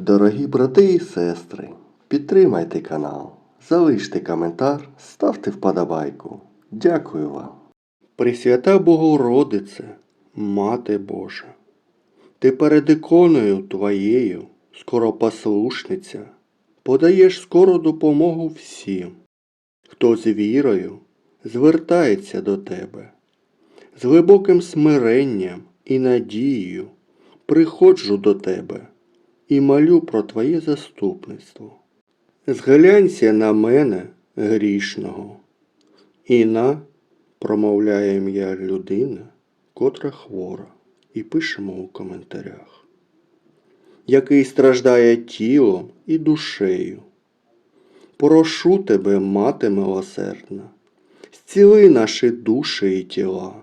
Дорогі брати і сестри, підтримайте канал, залиште коментар, ставте вподобайку. Дякую вам. Пресвята Богородице, Мати Божа, ти перед іконою твоєю, скоропослушниця, подаєш скору допомогу всім, хто з вірою звертається до тебе. З глибоким смиренням і надією приходжу до тебе і молю про Твоє заступництво. Зглянься на мене грішного, і на, промовляє ім'я людина, котра хвора, і пишемо у коментарях, який страждає тілом і душею. Прошу тебе, мати милосердна, зціли наші душі і тіла,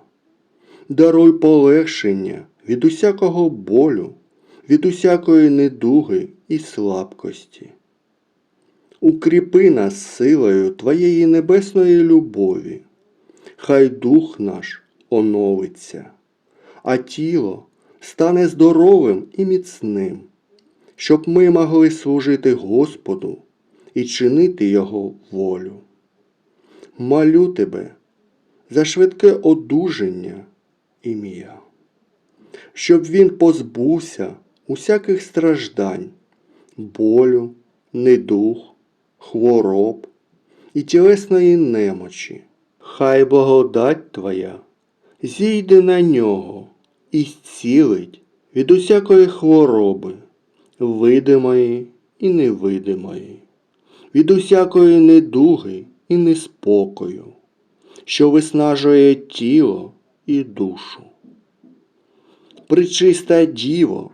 даруй полегшення від усякого болю, від усякої недуги і слабкості. Укріпи нас силою Твоєї небесної любові, хай дух наш оновиться, а тіло стане здоровим і міцним, щоб ми могли служити Господу і чинити Його волю. Молю тебе за швидке одужання ім'я, щоб він позбувся усяких страждань, болю, недух, хвороб і тілесної немочі. Хай благодать Твоя зійде на нього і зцілить від усякої хвороби, видимої і невидимої, від усякої недуги і неспокою, що виснажує тіло і душу. Пречиста Діво,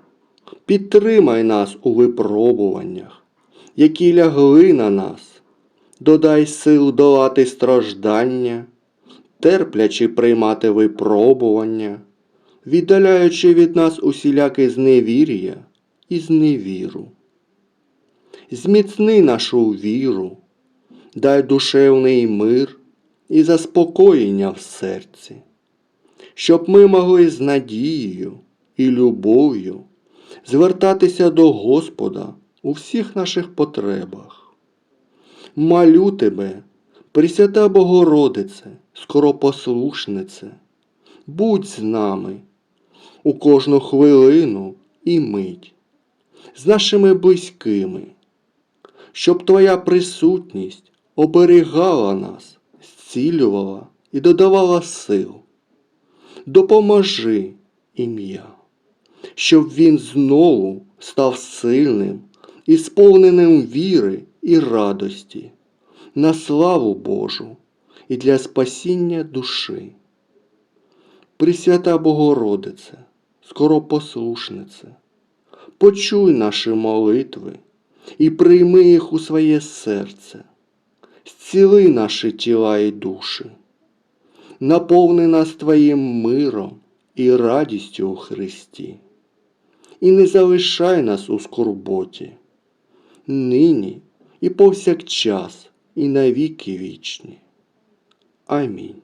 підтримай нас у випробуваннях, які лягли на нас, додай сил долати страждання, терплячи приймати випробування, віддаляючи від нас усіляке зневір'я і зневіру. Зміцни нашу віру, дай душевний мир і заспокоєння в серці, щоб ми могли з надією і любов'ю звертатися до Господа у всіх наших потребах. Молю тебе, Пресвята Богородице, скоропослушнице, будь з нами у кожну хвилину і мить, з нашими близькими, щоб Твоя присутність оберігала нас, зцілювала і додавала сил. Допоможи ім'я, щоб він знову став сильним і сповненим віри і радості, на славу Божу і для спасіння душі. Пресвята Богородице, скоропослушнице, почуй наші молитви і прийми їх у своє серце, зціли наші тіла і душі, наповни нас Твоїм миром і радістю у Христі, і не залишай нас у скорботі, нині і повсякчас, і навіки вічні. Амінь.